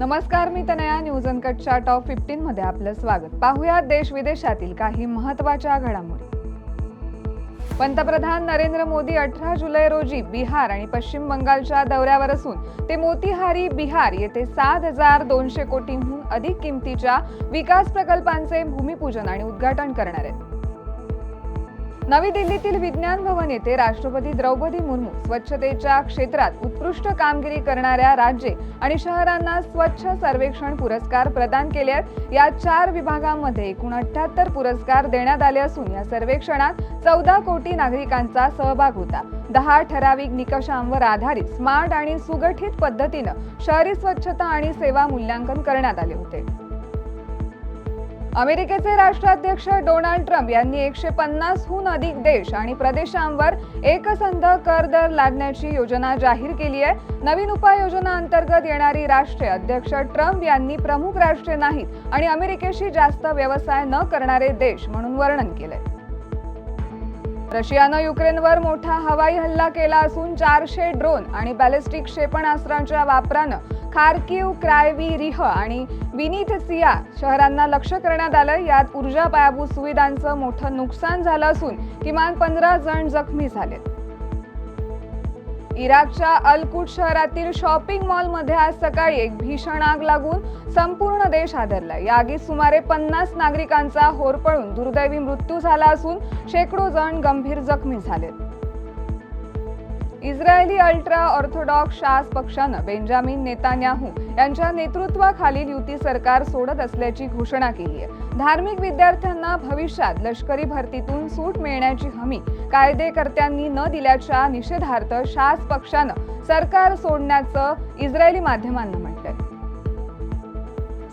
नमस्कार मी Tanaya. News अनकटच्या top fifteen मध्ये आपलं स्वागत. पाहुयात देश विदेशातील काही महत्त्वाच्या घडामोडी. पंतप्रधान नरेंद्र मोदी अठरा जुलै रोजी बिहार आणि पश्चिम बंगालच्या दौऱ्यावर असून ते मोतीहारी बिहार येथे सात हजार दोनशे कोटींहून अधिक किमतीच्या विकास प्रकल्पांचे भूमिपूजन आणि उद्घाटन करणार आहेत. नवी दिल्लीतील विज्ञान भवन येथे राष्ट्रपती द्रौपदी मुर्मू स्वच्छतेच्या क्षेत्रात उत्कृष्ट कामगिरी करणाऱ्या राज्ये आणि शहरांना स्वच्छ सर्वेक्षण पुरस्कार प्रदान केले आहेत. या चार विभागांमध्ये एकूण अठ्याहत्तर पुरस्कार देण्यात आले असून या सर्वेक्षणात चौदा कोटी नागरिकांचा सहभाग होता. दहा ठराविक निकषांवर आधारित स्मार्ट आणि सुगठित पद्धतीनं शहरी स्वच्छता आणि सेवा मूल्यांकन करण्यात आले होते. अमेरिकेचे राष्ट्राध्यक्ष डोनाल्ड ट्रम्प यांनी एकशे पन्नासहून अधिक देश आणि प्रदेशांवर एकसंध कर दर लादण्याची योजना जाहीर केली आहे. नवीन उपाययोजना अंतर्गत येणारी राष्ट्रे अध्यक्ष ट्रम्प यांनी प्रमुख राष्ट्रे नाहीत आणि अमेरिकेशी जास्त व्यवसाय न करणारे देश म्हणून वर्णन केलंय. रशियानं युक्रेनवर मोठा हवाई हल्ला केला असून चारशे ड्रोन आणि बॅलिस्टिक क्षेपणास्त्रांच्या वापरानं खार्किव क्रायवी रिह आणि विनिथसिया शहरांना लक्ष्य करण्यात आलं. यात ऊर्जा पायाभूत सुविधांचं मोठं नुकसान झालं असून किमान पंधरा जण जखमी झालेत. इराकच्या अलकुट शहरातील शॉपिंग मॉलमध्ये आज सकाळी एक भीषण आग लागून संपूर्ण देश हादरला. या आगीत सुमारे पन्नास नागरिकांचा होरपळून दुर्दैवी मृत्यू झाला असून शेकडो जण गंभीर जखमी झालेत. इस्रायली अल्ट्रा ऑर्थोडॉक्स शास पक्षानं बेंजामिन नेतान्याहू यांच्या नेतृत्वाखालील युती सरकार सोडत असल्याची घोषणा केली आहे. धार्मिक विद्यार्थ्यांना भविष्यात लष्करी भरतीतून सूट मिळण्याची हमी कायदेकर्त्यांनी न दिल्याच्या निषेधार्थ शास पक्षानं सरकार सोडण्याचं इस्रायली माध्यमांना म्हटलंय.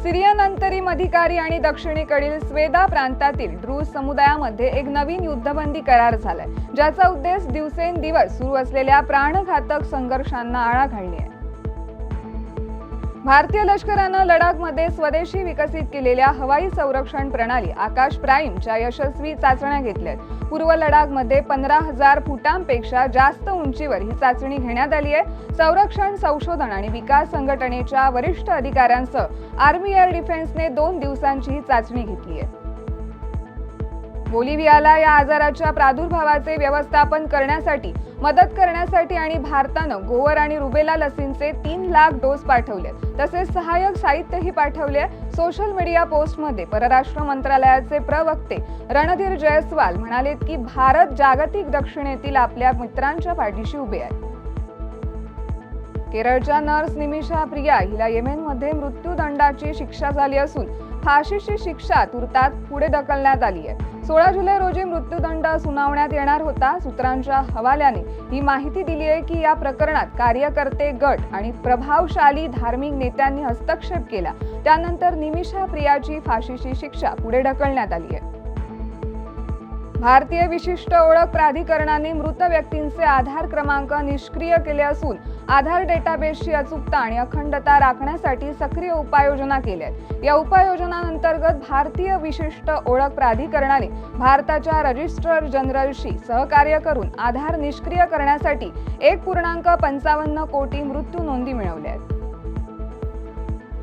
सिरियन अंतरिम अधिकारी आणि दक्षिणेकडील स्वेदा प्रांतातील ड्रूज समुदायामध्ये एक नवीन युद्धबंदी करार झालाय ज्याचा उद्देश दिवसेंदिवस सुरू असलेल्या प्राणघातक संघर्षांना आळा घालणे आहे. भारतीय लष्करानं लडाखमध्ये स्वदेशी विकसित केलेल्या हवाई संरक्षण प्रणाली आकाश प्राईमच्या यशस्वी चाचण्या घेतल्या आहेत पूर्व लडाखमध्ये पंधरा हजार फुटांपेक्षा जास्त उंचीवर ही चाचणी घेण्यात आली आहे. संरक्षण संशोधन आणि विकास संघटनेच्या वरिष्ठ अधिकाऱ्यांसह आर्मी एअर डिफेन्सने दोन दिवसांची ही चाचणी घेतली आहे. बोलिव्हियाला या आजाराच्या प्रादुर्भावाचे व्यवस्थापन करण्यासाठी मदत करण्यासाठी आणि भारतानं गोवर आणि रुबेला लसींचे तीन लाख डोस पाठवले तसेच सहाय्यक साहित्यही पाठवले सोशल मीडिया पोस्टमध्ये परराष्ट्र मंत्रालयाचे प्रवक्ते रणधीर जयस्वाल म्हणालेत की भारत जागतिक दक्षिणेतील आपल्या मित्रांच्या पाठीशी उभे आहे. केरळच्या नर्स निमिषा प्रिया हिला येमेनमध्ये मृत्यूदंडाची शिक्षा झाली असून फाशीची शिक्षा तुर्तात पुढे ढकलण्यात आली आहे. सोळा जुलै रोजी मृत्यूदंड सुनावण्यात येणार होता. सूत्रांच्या हवाल्याने ही माहिती दिली आहे की या प्रकरणात कार्यकर्ते गट आणि प्रभावशाली धार्मिक नेत्यांनी हस्तक्षेप केला. त्यानंतर निमिषा प्रियाची फाशीची शिक्षा पुढे ढकलण्यात आली आहे. भारतीय विशिष्ट ओळख प्राधिकरणाने मृत व्यक्तींचे आधार क्रमांक निष्क्रिय केले असून आधार डेटाबेसची अचूकता आणि अखंडता राखण्यासाठी सक्रिय उपाययोजना केल्या आहेत. या उपाययोजनांतर्गत भारतीय विशिष्ट ओळख प्राधिकरणाने भारताच्या रजिस्ट्रार जनरलशी सहकार्य करून आधार निष्क्रिय करण्यासाठी एक पूर्णांक पंचावन्न कोटी मृत्यू नोंदी मिळवल्या आहेत.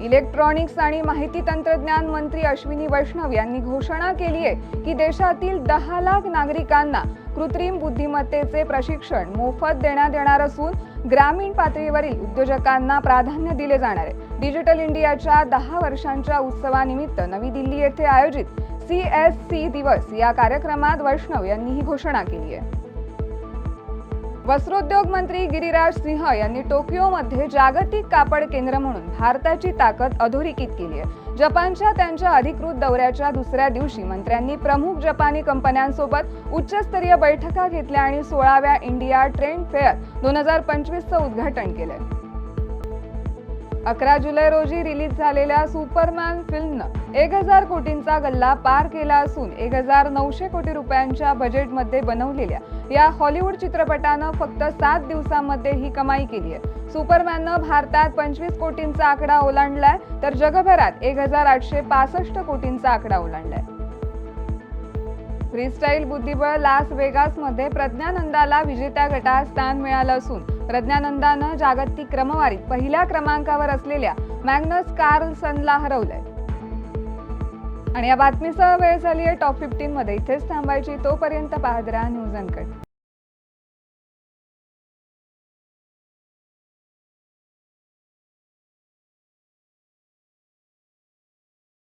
इलेक्ट्रॉनिक्स आणि माहिती तंत्रज्ञान मंत्री अश्विनी वैष्णव यांनी घोषणा केली आहे की देशातील दहा लाख नागरिकांना कृत्रिम बुद्धिमत्तेचे प्रशिक्षण मोफत देण्यात येणार असून ग्रामीण पातळीवरील उद्योजकांना प्राधान्य दिले जाणार आहे. डिजिटल इंडियाच्या दहा वर्षांच्या उत्सवानिमित्त नवी दिल्ली येथे आयोजित सी एस सी दिवस या कार्यक्रमात वैष्णव यांनी ही घोषणा केली आहे. वस्त्रोद्योग मंत्री गिरिराज सिंह यांनी टोकियोमध्ये जागतिक कापड केंद्र म्हणून भारताची ताकद अधोरेखित केली आहे. जपानच्या त्यांच्या अधिकृत दौऱ्याच्या दुसऱ्या दिवशी मंत्र्यांनी प्रमुख जपानी कंपन्यांसोबत उच्चस्तरीय बैठका घेतल्या आणि सोळाव्या इंडिया ट्रेंड फेअर दोन हजार पंचवीसचं उद्घाटन केलं. अकरा जुलै रोजी रिलीज झालेल्या सुपरमॅन फिल्मनं एक हजार कोटींचा गल्ला पार केला असून एक हजार नऊशे कोटी रुपयांच्या बजेटमध्ये बनवलेल्या या हॉलिवूड चित्रपटानं फक्त सात दिवसांमध्ये ही कमाई केली आहे. सुपरमॅननं भारतात पंचवीस कोटींचा आकडा ओलांडलाय तर जगभरात एक हजार आठशे पासष्ट कोटींचा आकडा ओलांडलाय. फ्रीस्टाईल बुद्धिबळ लास वेगासमध्ये प्रज्ञानंदाला विजेत्या गटात स्थान मिळालं असून प्रज्ञानंदानं जागतिक क्रमवारीत पहिल्या क्रमांकावर असलेल्या मॅग्नस कार्लसनला हरवलंय. आणि या बातमीसह वेळ झाली आहे टॉप फिफ्टीन मध्ये इथेच थांबायची तोपर्यंत पाहत राहा न्यूज अनकट.